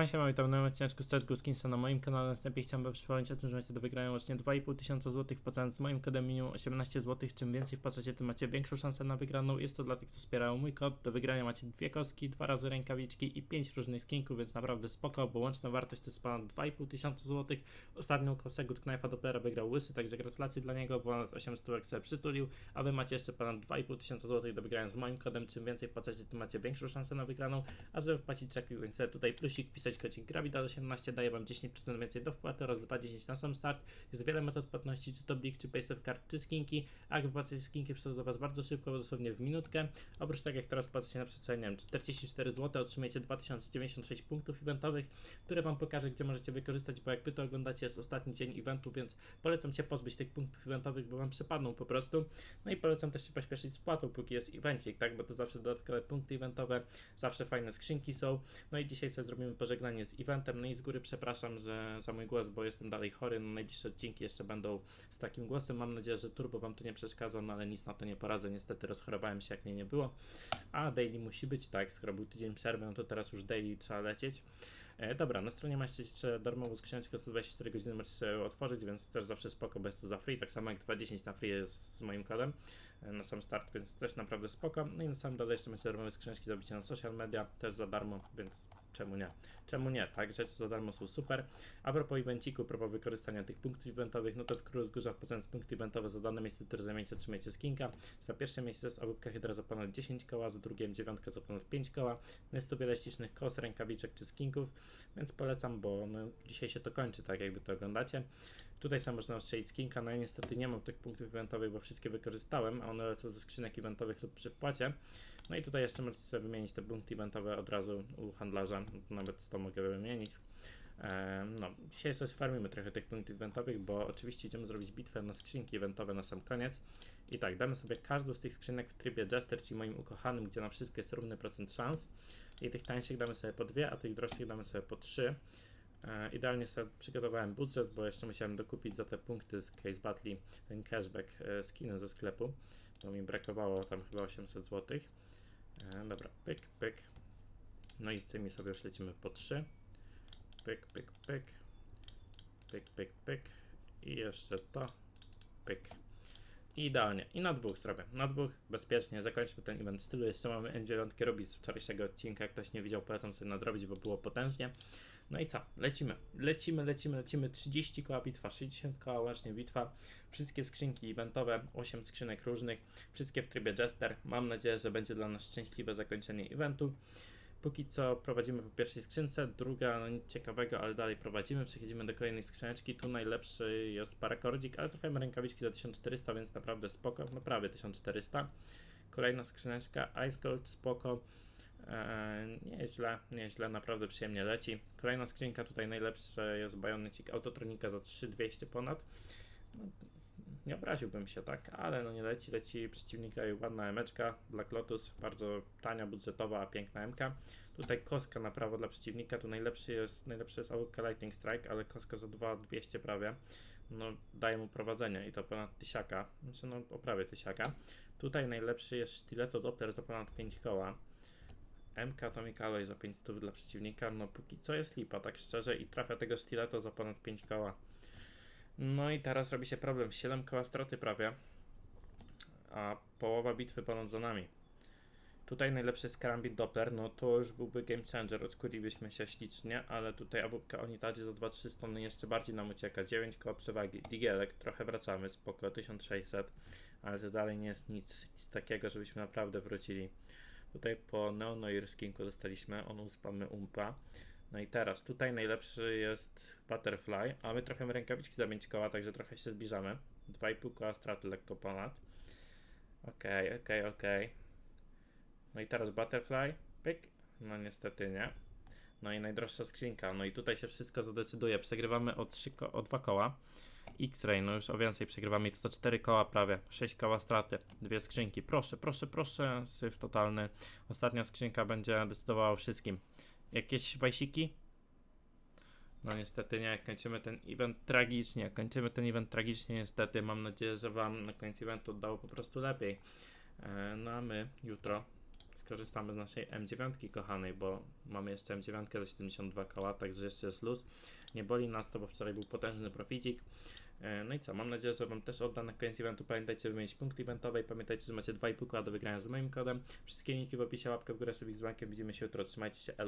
Siema, siema, witam w nowym odcineczku z CSGO Skinsa na moim kanale. Na wstępie chciałbym przypomnieć o tym, że macie do wygrania łącznie 2,5 tysiąca złotych wpłacając z moim kodem minimum 18 zł. Czym więcej wpłacacie, tym macie większą szansę na wygraną. Jest to dla tych, co wspierają mój kod. Do wygrania macie dwie kostki, dwa razy rękawiczki i pięć różnych skinków, więc naprawdę spoko, bo łączna wartość to jest ponad 2,5 tysiąca złotych. Ostatnią kosę Good Knife'a Dopplera wygrał Łysy, także gratulacje dla niego, ponad 800 stówek sobie przytulił, a wy macie jeszcze ponad 2,5 tysiąca złotych do wygrania z moim kodem. Czym więcej wpłacacie, tym macie większą szansę na wygraną. A żeby wpłacić sobie tutaj plusik, pisać kocik Gravida 18 daje wam 10% więcej do wpłaty oraz 2,10 na sam start. Jest wiele metod płatności, czy to Blik, czy Paysafe Card, czy skinki. A wypłacacie skinki, przychodzą do was bardzo szybko, dosłownie w minutkę. Oprócz tego, jak teraz wpłacacie na przykład, nie wiem, 44 zł, otrzymujecie 2096 punktów eventowych, które wam pokażę, gdzie możecie wykorzystać, bo jak wy to oglądacie, jest ostatni dzień eventu, więc polecam cię pozbyć tych punktów eventowych, bo wam przepadną po prostu. No i polecam też się pośpieszyć z płatą, póki jest evencik, tak, bo to zawsze dodatkowe punkty eventowe, zawsze fajne skrzynki są. No i dzisiaj sobie zrobimy pożegnanie z eventem, no i z góry przepraszam że za mój głos, bo jestem dalej chory. No, najbliższe odcinki jeszcze będą z takim głosem. Mam nadzieję, że turbo wam tu nie przeszkadza, no ale nic na to nie poradzę. Niestety rozchorowałem się, jak mnie nie było. A daily musi być, tak? Skoro był tydzień przerwy, no to teraz już daily trzeba lecieć. E, dobra, na stronie macie jeszcze darmową skrzyneczkę, co 24 godziny możecie otworzyć, więc też zawsze spoko, jest to za free. Tak samo jak 2.10 na free jest z moim kodem na sam start, więc też naprawdę spoko. No i na samym dole jeszcze macie darmowe skrzyneczki do bicia na social media, też za darmo, więc czemu nie? Czemu nie, tak? Rzeczy za darmo są super. A propos evenciku, propos wykorzystania tych punktów eventowych, no to w Król Wzgórza wpłacając punkty eventowe za dane miejsce, które zajmiecie, otrzymajcie skinka. Za pierwsze miejsce jest obłupka Hydra za ponad 10 koła, za drugie dziewiątka za ponad 5 koła. No jest to wiele ślicznych kos, rękawiczek czy skinków, więc polecam, bo no, dzisiaj się to kończy, tak jakby to oglądacie. Tutaj sam można ostrzelić skinka, no ja niestety nie mam tych punktów eventowych, bo wszystkie wykorzystałem, a one lecą ze skrzynek eventowych lub przy wpłacie. No i tutaj jeszcze możecie sobie wymienić te punkty eventowe od razu u handlarza, nawet 100 mogę wymienić. No, dzisiaj sobie sfarmimy trochę tych punktów eventowych, bo oczywiście idziemy zrobić bitwę na skrzynki eventowe na sam koniec. I tak, damy sobie każdą z tych skrzynek w trybie Jester, czyli moim ukochanym, gdzie na wszystko jest równy procent szans. I tych tańszych damy sobie po dwie, a tych droższych damy sobie po trzy. E, idealnie sobie przygotowałem budżet, bo jeszcze musiałem dokupić za te punkty z Case Battle ten cashback e, skiny ze sklepu, bo mi brakowało tam chyba 800 zł. E, dobra, pyk, pyk. No i z tymi sobie już lecimy po 3. Pyk, pyk, pyk. Pyk, pyk, pyk. I jeszcze to. Pyk. Idealnie. I na dwóch zrobię. Na dwóch bezpiecznie zakończmy ten event w stylu. Jeszcze mamy N9 robić z wczorajszego odcinka. Jak ktoś nie widział, polecam sobie nadrobić, bo było potężnie. No i co? Lecimy. Lecimy, lecimy, lecimy. 30 koła bitwa, 60 koła łącznie bitwa. Wszystkie skrzynki eventowe, 8 skrzynek różnych. Wszystkie w trybie Jester. Mam nadzieję, że będzie dla nas szczęśliwe zakończenie eventu. Póki co prowadzimy po pierwszej skrzynce, druga no nic ciekawego, ale dalej prowadzimy. Przechodzimy do kolejnej skrzyneczki. Tu najlepszy jest parakordzik, ale trafiamy rękawiczki za 1400, więc naprawdę spoko. No prawie 1400. Kolejna skrzyneczka, Ice Gold, spoko. Eee, nieźle, nieźle, naprawdę przyjemnie leci. Kolejna skrzynka, tutaj najlepsze jest Bionicik Autotronika za 3200 ponad. No, nie obraziłbym się, tak, ale no nie leci, leci przeciwnika i ładna emeczka, Black Lotus, bardzo tania, budżetowa, piękna emka. Tutaj koska na prawo dla przeciwnika, tu najlepszy jest, najlepszy jest AWK Lightning Strike, ale koska za 2200 prawie, no daje mu prowadzenie i to ponad tysiaka, znaczy no o prawie tysiaka. Tutaj najlepszy jest Stiletto Doppler za ponad 5 koła. MK Atomic Alloy za 500 dla przeciwnika, no póki co jest lipa, tak szczerze, i trafia tego Stiletto za ponad 5 koła. No i teraz robi się problem. 7 koła straty prawie. A połowa bitwy ponad za nami. Tutaj najlepszy jest Karambit Doppler, no to już byłby game changer, odkurilibyśmy się ślicznie, ale tutaj Abubka Onitadzie za 2-3 tony jeszcze bardziej nam ucieka, 9 koła przewagi, Digielek, trochę wracamy, spoko, 1600, ale to dalej nie jest nic, nic takiego, żebyśmy naprawdę wrócili. Tutaj po Neonoir skinku dostaliśmy, on uspamy umpa, no i teraz, tutaj najlepszy jest Butterfly, a my trafiamy rękawiczki za 5 koła, także trochę się zbliżamy. 2,5 koła straty lekko ponad. Okej, okay, okej, okay, okej. Okay. No i teraz Butterfly, pyk. No niestety nie. No i najdroższa skrzynka. No i tutaj się wszystko zadecyduje. Przegrywamy o, 3 ko- o 2 koła. X-Ray, no już o więcej przegrywamy i to za 4 koła prawie. 6 koła straty. Dwie skrzynki. Proszę, proszę, proszę. Syf totalny. Ostatnia skrzynka będzie decydowała o wszystkim. Jakieś wajsiki? No niestety nie, kończymy ten event tragicznie, kończymy ten event tragicznie niestety, mam nadzieję, że Wam na końcu eventu dało po prostu lepiej. E, no a my jutro skorzystamy z naszej M9 kochanej, bo mamy jeszcze M9 za 72 koła, także jeszcze jest luz. Nie boli nas to, bo wczoraj był potężny proficik. E, No i co, mam nadzieję, że Wam też odda na koniec eventu. Pamiętajcie wymienić punkt eventowy i pamiętajcie, że macie 2,5 koła do wygrania z moim kodem. Wszystkie linki w opisie, łapkę w górę sobie z bankiem. Widzimy się jutro, trzymajcie się.